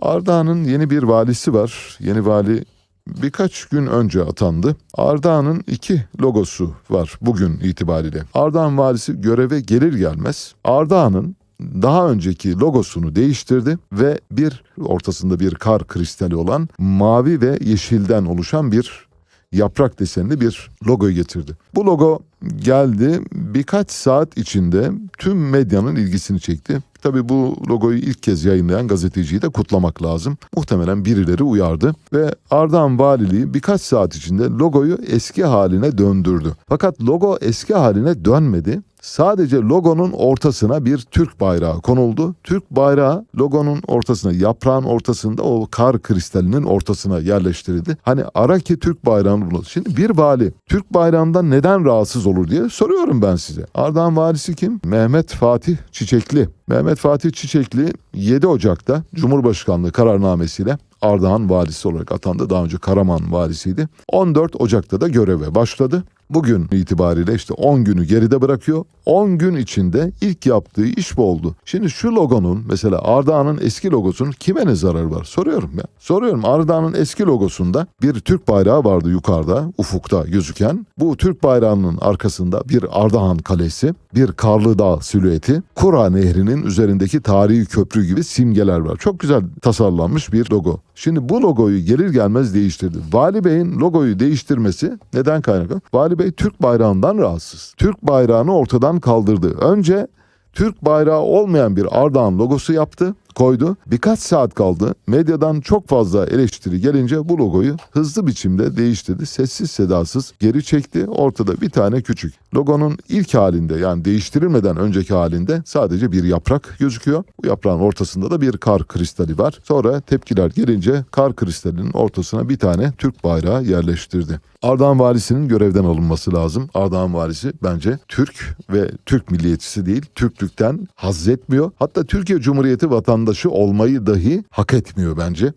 Ardahan'ın yeni bir valisi var. Yeni vali birkaç gün önce atandı. Ardahan'ın iki logosu var bugün itibariyle. Ardahan valisi göreve gelir gelmez Ardahan'ın daha önceki logosunu değiştirdi ve bir ortasında bir kar kristali olan mavi ve yeşilden oluşan bir yaprak desenli bir logoyu getirdi. Bu logo geldi birkaç saat içinde tüm medyanın ilgisini çekti. Tabii bu logoyu ilk kez yayınlayan gazeteciyi de kutlamak lazım. Muhtemelen birileri uyardı ve Ardahan Valiliği birkaç saat içinde logoyu eski haline döndürdü. Fakat logo eski haline dönmedi. Sadece logonun ortasına bir Türk bayrağı konuldu. Türk bayrağı logonun ortasına, yaprağın ortasında o kar kristalinin ortasına yerleştirildi. Hani ara ki Türk bayrağını bulun. Şimdi bir vali Türk bayrağından neden rahatsız olur diye soruyorum ben size. Ardahan valisi kim? Mehmet Fatih Çiçekli. Mehmet Fatih Çiçekli 7 Ocak'ta Cumhurbaşkanlığı kararnamesiyle Ardahan valisi olarak atandı. Daha önce Karaman valisiydi. 14 Ocak'ta da göreve başladı. Bugün itibariyle işte 10 günü geride bırakıyor. 10 gün içinde ilk yaptığı iş bu oldu. Şimdi şu logonun mesela Ardahan'ın eski logosunun kime ne zararı var? Soruyorum ya. Soruyorum Ardahan'ın eski logosunda bir Türk bayrağı vardı yukarıda ufukta gözüken. Bu Türk bayrağının arkasında bir Ardahan Kalesi, bir Karlı Dağ silüeti, Kura Nehri'nin üzerindeki tarihi köprü gibi simgeler var. Çok güzel tasarlanmış bir logo. Şimdi bu logoyu gelir gelmez değiştirdi. Vali Bey'in logoyu değiştirmesi neden kaynaklı? Vali Bey Türk bayrağından rahatsız. Türk bayrağını ortadan kaldırdı. Önce Türk bayrağı olmayan bir Ardahan logosu yaptı, koydu. Birkaç saat kaldı. Medyadan çok fazla eleştiri gelince bu logoyu hızlı biçimde değiştirdi. Sessiz sedasız geri çekti. Ortada bir tane küçük. Logonun ilk halinde yani değiştirilmeden önceki halinde sadece bir yaprak gözüküyor. Bu yaprağın ortasında da bir kar kristali var. Sonra tepkiler gelince kar kristalinin ortasına bir tane Türk bayrağı yerleştirdi. Ardahan valisinin görevden alınması lazım. Ardahan valisi bence Türk ve Türk milliyetçisi değil. Türklükten haz etmiyor. Hatta Türkiye Cumhuriyeti vatandaşı olmayı dahi hak etmiyor bence.